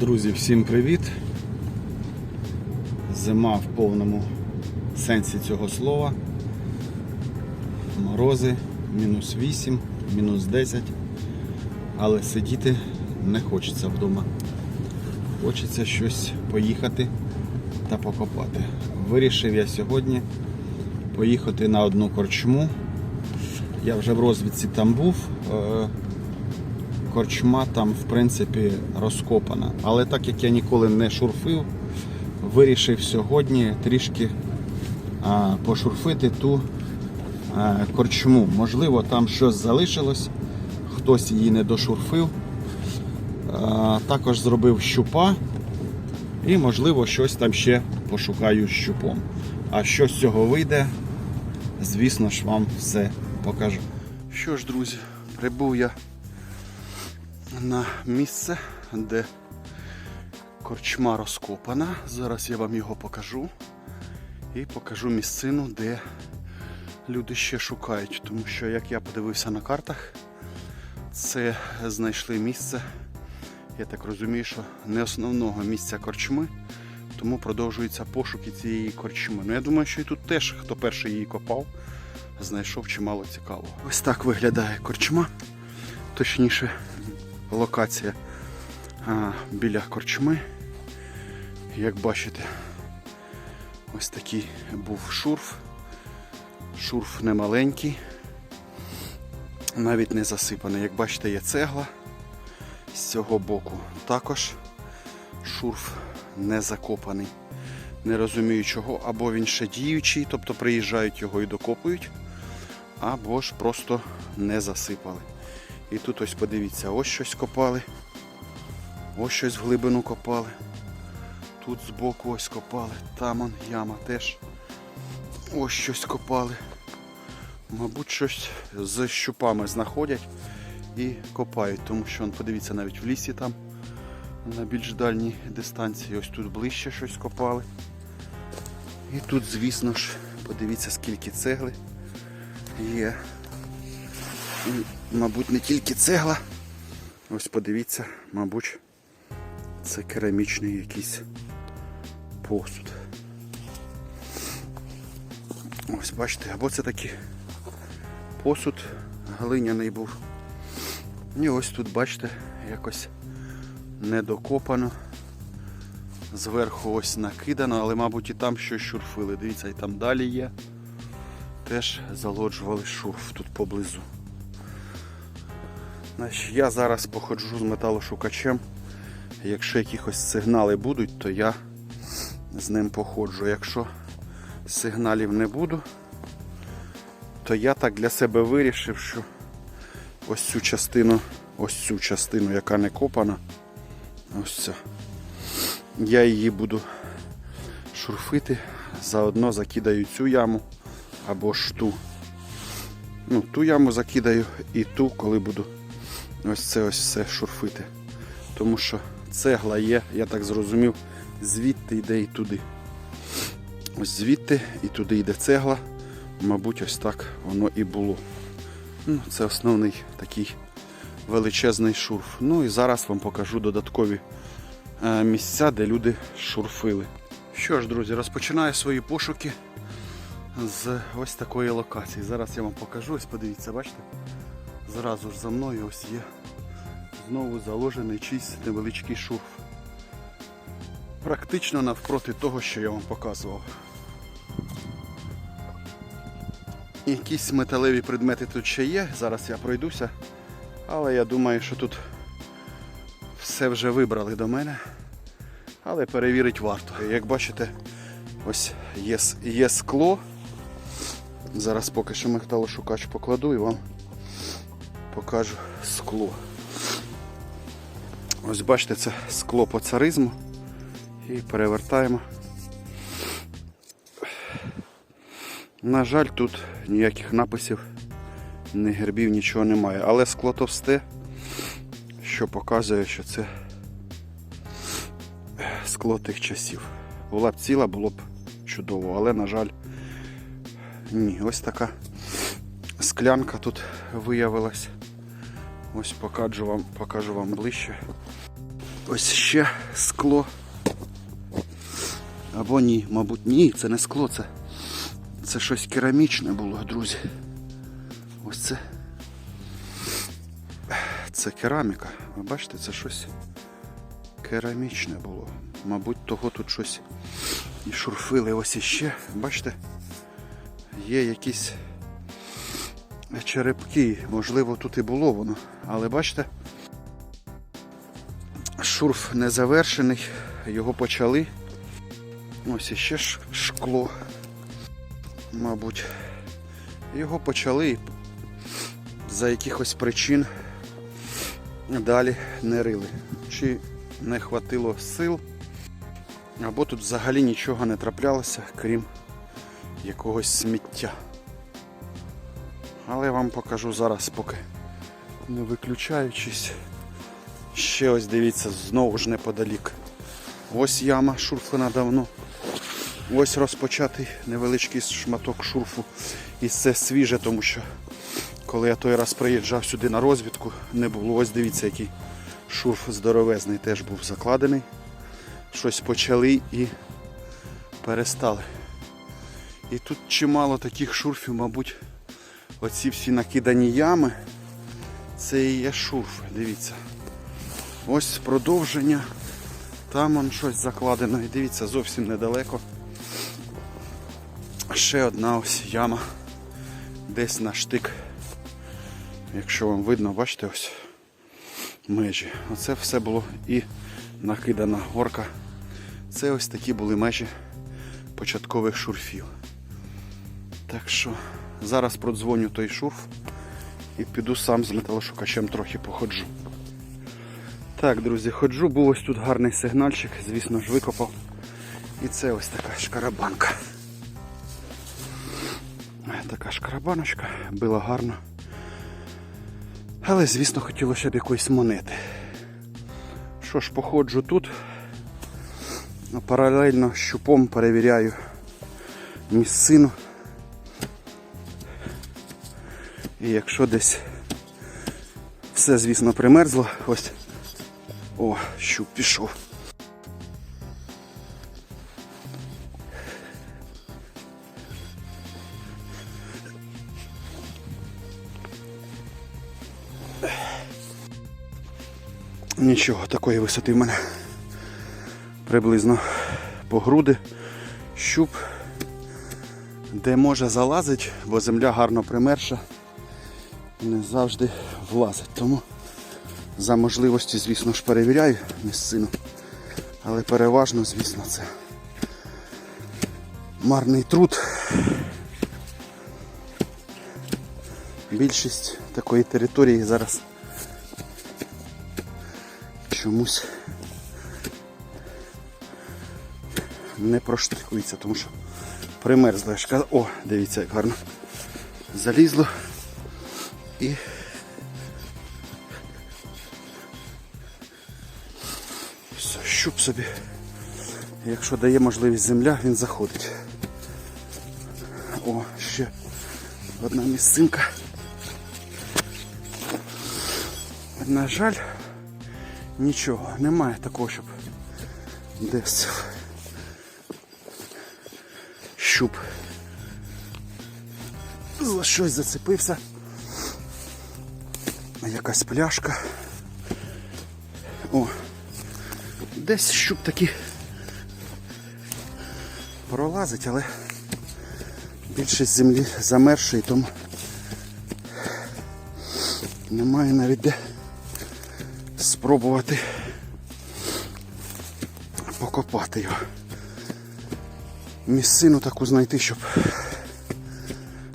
Друзі, всім привіт! Зима в повному сенсі цього слова. Морози, мінус 8, мінус 10. Але сидіти не хочеться вдома. Хочеться щось поїхати та покопати. Вирішив я сьогодні поїхати на одну корчму. Я вже в розвідці там був. Корчма там в принципі розкопана. Але так як я ніколи не шурфив, вирішив сьогодні трішки а, пошурфити ту а, корчму. Можливо, там щось залишилось, хтось її не дошурфив. А, також зробив щупа і, можливо, щось там ще пошукаю щупом. А що з цього вийде, звісно ж, вам все покажу. Що ж, друзі, прибув я на місце, де корчма розкопана. Зараз я вам його покажу. І покажу місцину, де люди ще шукають. Тому що, як я подивився на картах, це знайшли місце, я так розумію, що не основного місця корчми, тому продовжуються пошуки цієї корчми. Ну я думаю, що і тут теж, хто перший її копав, знайшов чимало цікавого. Ось так виглядає корчма. Точніше, локація а, біля корчми. Як бачите, ось такий був шурф. Шурф не маленький, навіть не засипаний. Як бачите, є цегла з цього боку. Також шурф не закопаний. Не розумію чого, або він ще діючий, тобто приїжджають його і докопують, або ж просто не засипали. І тут ось подивіться, ось щось копали. Ось щось в глибину копали. Тут збоку ось копали. Там он яма теж. Ось щось копали. Мабуть, щось з щупами знаходять і копають, тому що подивіться навіть в лісі там на більш дальній дистанції. Ось тут ближче щось копали. І тут, звісно ж, подивіться, скільки цегли є. Мабуть, не тільки цегла. Ось подивіться, мабуть, це керамічний якийсь посуд. Ось бачите, або це такий посуд глиняний був. І ось тут, бачите, якось недокопано. Зверху ось накидано, але, мабуть, і там щось шурфили. Дивіться, і там далі є. Теж залоджували шурф тут поблизу. Я зараз походжу з металошукачем. Якщо якихось сигнали будуть, то я з ним походжу. Якщо сигналів не буду, то я так для себе вирішив, що ось цю частину, ось цю частину, яка не копана, ось ця, я її буду шурфити, заодно закидаю цю яму або ж ту. Ну, ту яму закидаю і ту, коли буду ось це ось все шурфити. Тому що цегла є, я так зрозумів, звідти йде і туди. Ось звідти і туди йде цегла. Мабуть, ось так воно і було. Ну, Це основний такий величезний шурф. Ну і зараз вам покажу додаткові е, місця, де люди шурфили. Що ж, друзі, розпочинаю свої пошуки з ось такої локації. Зараз я вам покажу, ось подивіться, бачите? Зразу ж за мною ось є знову заложений чийсь невеличкий шурф. Практично навпроти того, що я вам показував. Якісь металеві предмети тут ще є, зараз я пройдуся, але я думаю, що тут все вже вибрали до мене. Але перевірить варто. Як бачите, ось є, є скло. Зараз поки що металошукач покладу і вам покажу скло. Ось бачите, це скло по царизму. І перевертаємо. На жаль, тут ніяких написів, ні гербів, нічого немає. Але скло товсте, що показує, що це скло тих часів. Була б ціла, було б чудово, але, на жаль, ні. Ось така склянка тут виявилась. Ось покажу вам, покажу вам ближче. Ось ще скло. Або ні, мабуть, ні, це не скло, це, це щось керамічне було, друзі. Ось це. Це кераміка. Ви бачите, це щось керамічне було. Мабуть, того тут щось і шурфили. Ось іще. Бачите, є якісь черепки. Можливо, тут і було воно. Але бачите, шурф не завершений, його почали. Ось іще шкло. Мабуть. Його почали і за якихось причин далі не рили. Чи не хватило сил, або тут взагалі нічого не траплялося, крім якогось сміття. Але я вам покажу зараз, поки не виключаючись. Ще ось дивіться, знову ж неподалік. Ось яма шурфлена давно. Ось розпочатий невеличкий шматок шурфу. І це свіже, тому що коли я той раз приїжджав сюди на розвідку, не було. Ось дивіться, який шурф здоровезний теж був закладений. Щось почали і перестали. І тут чимало таких шурфів, мабуть, оці всі накидані ями. Це і є шурф, дивіться. Ось продовження. Там он щось закладено. І дивіться, зовсім недалеко. Ще одна ось яма. Десь на штик. Якщо вам видно, бачите ось межі. Оце все було і накидана горка. Це ось такі були межі початкових шурфів. Так що зараз продзвоню той шурф і піду сам з металошукачем трохи походжу. Так, друзі, ходжу, був ось тут гарний сигнальчик, звісно ж, викопав. І це ось така шкарабанка. Така шкарабаночка, била гарно. Але, звісно, хотілося б якоїсь монети. Що ж, походжу тут, паралельно щупом перевіряю місцину. І якщо десь все, звісно, примерзло, ось. О, щуп пішов. Нічого, такої висоти в мене приблизно по груди. Щуп, де може залазить, бо земля гарно примерша і не завжди влазить. Тому за можливості, звісно ж, перевіряю місцину. Але переважно, звісно, це марний труд. Більшість такої території зараз чомусь не проштикується, тому що примерзла. Ж. О, дивіться, як гарно залізло і щуп собі. Якщо дає можливість земля, він заходить. О, ще одна місцинка. На жаль, нічого, немає такого, щоб десь щуп за щось зацепився. Якась пляшка. О, десь щуп таки пролазить, але більшість землі замершої, тому немає навіть де спробувати покопати його. Місцину таку знайти, щоб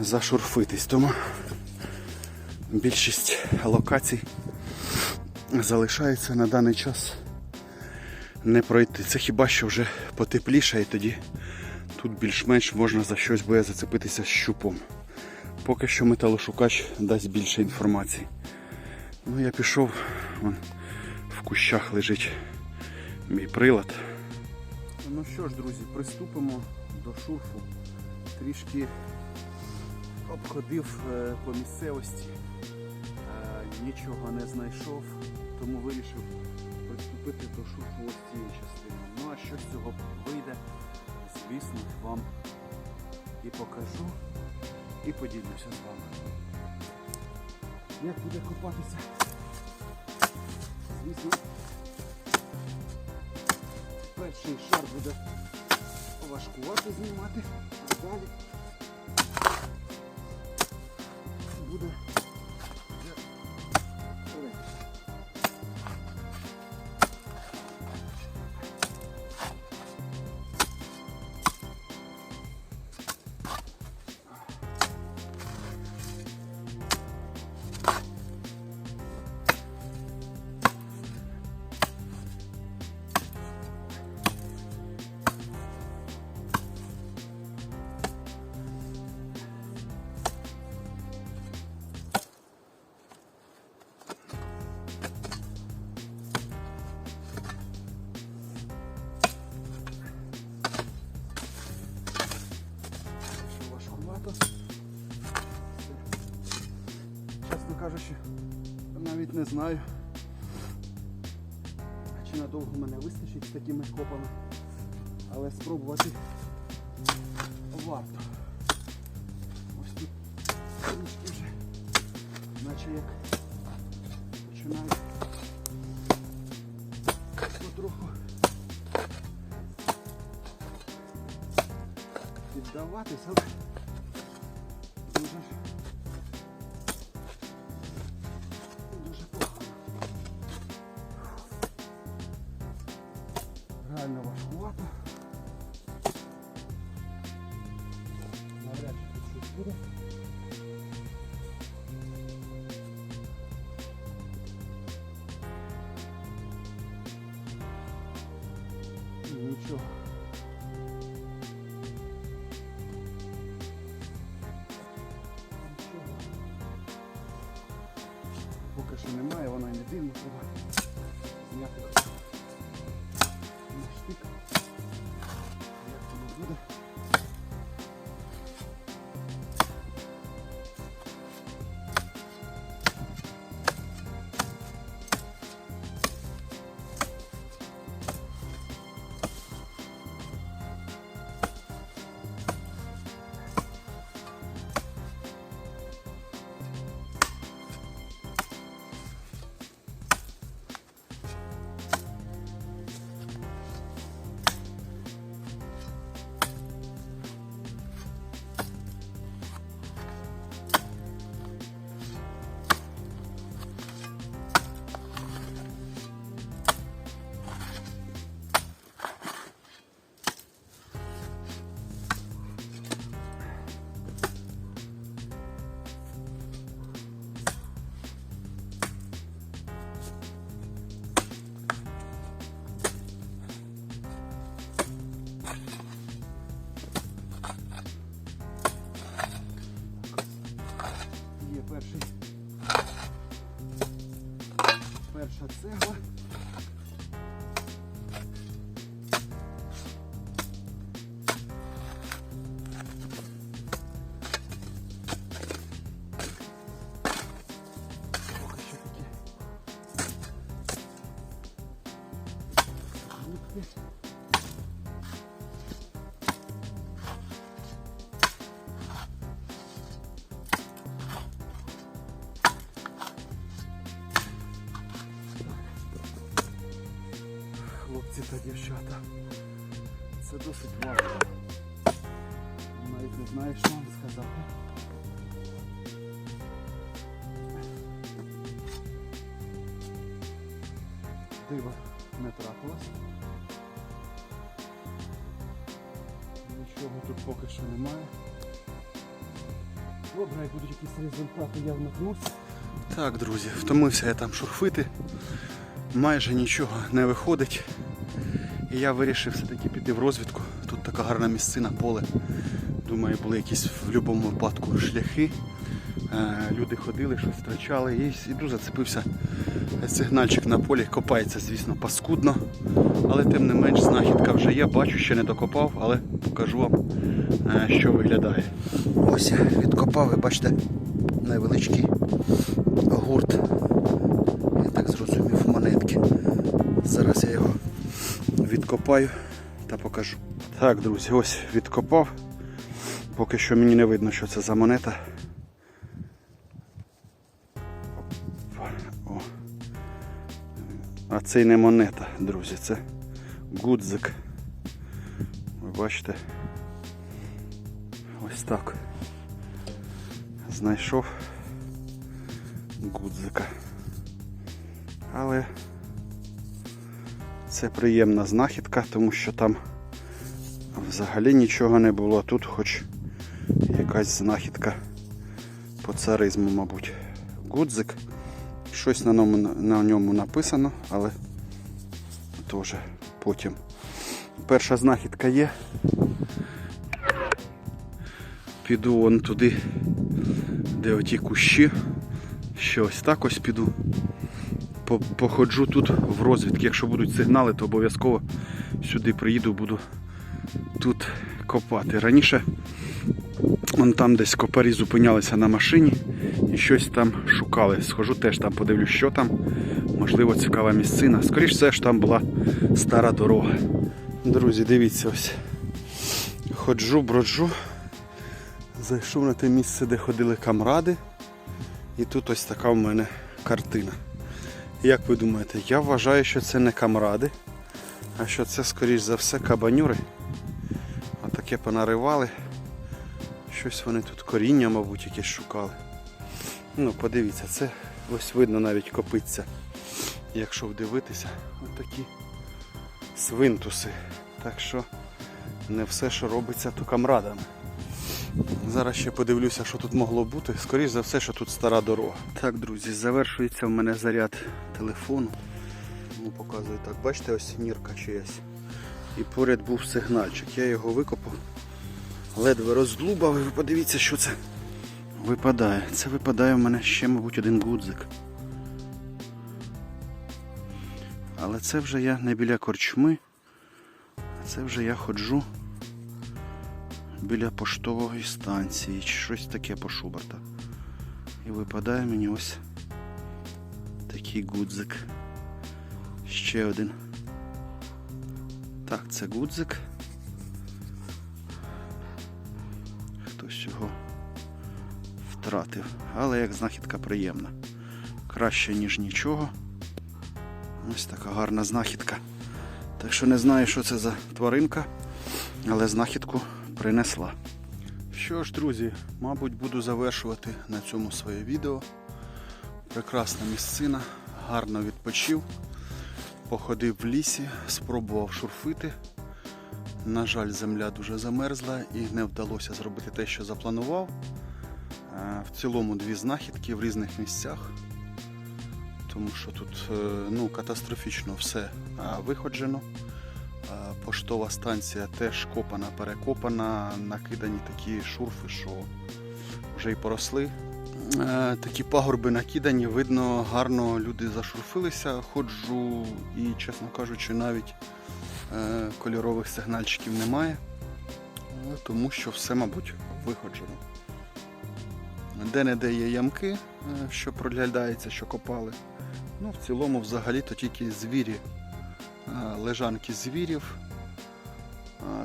зашурфитись. Тому більшість локацій залишається на даний час не пройти. Це хіба що вже потепліше і тоді тут більш-менш можна за щось буде зацепитися щупом. Поки що металошукач дасть більше інформації. Ну я пішов, вон, в кущах лежить мій прилад. Ну що ж, друзі, приступимо до шурфу. Трішки обходив е, по місцевості, е, нічого не знайшов. тому вирішив приступити до шурфу ось цієї частини. Ну а що з цього вийде, звісно, вам і покажу, і поділюся з вами. Як буде копатися? Звісно, перший шар буде важкувати знімати, а далі знаю, чи надовго мене вистачить з такими копами, але спробувати варто. Ось тут трішки вже, наче як починають потроху піддаватись, Нічого. Дівчата. Це досить важко. Навіть не знаю, що вам сказати. Диво не трапилось. Нічого тут поки що немає. Добре, як будуть якісь результати, я вмикнусь. Так, друзі, втомився я там шурфити. Майже нічого не виходить. І я вирішив все-таки піти в розвідку. Тут така гарна місцина, поле. Думаю, були якісь в будь-якому випадку шляхи. Е, Люди ходили, щось втрачали. І іду, зацепився сигнальчик на полі. Копається, звісно, паскудно. Але тим не менш знахідка вже є. Бачу, ще не докопав, але покажу вам, е, що виглядає. Ось відкопав, ви бачите, невеличкий гурт. Відкопаю та покажу. Так, друзі, ось відкопав. Поки що мені не видно, що це за монета. О. А це не монета, друзі, це гудзик. Ви бачите? Ось так. Знайшов гудзика. Але це приємна знахідка, тому що там взагалі нічого не було. Тут хоч якась знахідка по царизму, мабуть. Гудзик. Щось на ньому, на ньому написано, але теж потім. Перша знахідка є. Піду вон туди, де оті кущі. Ще ось так ось піду. По- Походжу тут в розвідки. Якщо будуть сигнали, то обов'язково сюди приїду, буду тут копати. Раніше вон там десь копарі зупинялися на машині і щось там шукали. Схожу теж там, подивлюсь, що там. Можливо, цікава місцина. Скоріше все ж там була стара дорога. Друзі, дивіться ось. Ходжу, броджу. Зайшов на те місце, де ходили камради. І тут ось така в мене картина. Як ви думаєте, я вважаю, що це не камради, а що це, скоріш за все, кабанюри. Отаке понаривали. Щось вони тут коріння, мабуть, якесь шукали. Ну, подивіться, це ось видно навіть копиться. Якщо вдивитися, отакі свинтуси. Так що не все, що робиться, то камрадами. Зараз ще подивлюся, що тут могло бути. Скоріше за все, що тут стара дорога. Так, друзі, завершується в мене заряд телефону. Ну, показую так. Бачите, ось нірка чиясь. І поряд був сигнальчик. Я його викопав. Ледве роздлубав і ви подивіться, що це випадає. Це випадає в мене ще, мабуть, один гудзик. Але це вже я не біля корчми. Це вже я ходжу біля поштової станції, чи щось таке по Шуберта. І випадає мені ось такий гудзик. Ще один. Так, це гудзик. Хтось його втратив. Але як знахідка приємна. Краще, ніж нічого. Ось така гарна знахідка. Так що не знаю, що це за тваринка, але знахідку принесла. Що ж, друзі, мабуть, буду завершувати на цьому своє відео. Прекрасна місцина, гарно відпочив. Походив в лісі, спробував шурфити. На жаль, земля дуже замерзла і не вдалося зробити те, що запланував. Е, В цілому дві знахідки в різних місцях. Тому що тут е, ну, катастрофічно все е, виходжено. Поштова станція теж копана, перекопана, накидані такі шурфи, що вже й поросли. Е, Такі пагорби накидані, видно, гарно люди зашурфилися. Ходжу і, чесно кажучи, навіть е, кольорових сигнальчиків немає, е, тому що все, мабуть, виходжено. Де-не-де є ямки, що проглядається, що копали. Ну, в цілому, взагалі, то тільки звірі, лежанки звірів.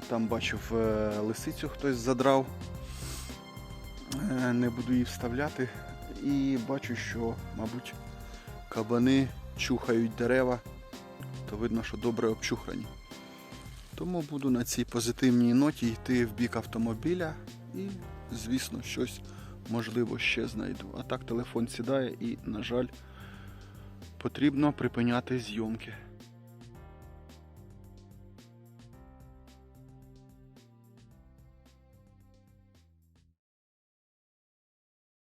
Там бачив е, лисицю хтось задрав. Е, Не буду її вставляти. І бачу, що, мабуть, кабани чухають дерева, то видно, що добре обчухані. Тому буду на цій позитивній ноті йти в бік автомобіля і, звісно, щось можливо ще знайду. А так телефон сідає і, на жаль, потрібно припиняти зйомки.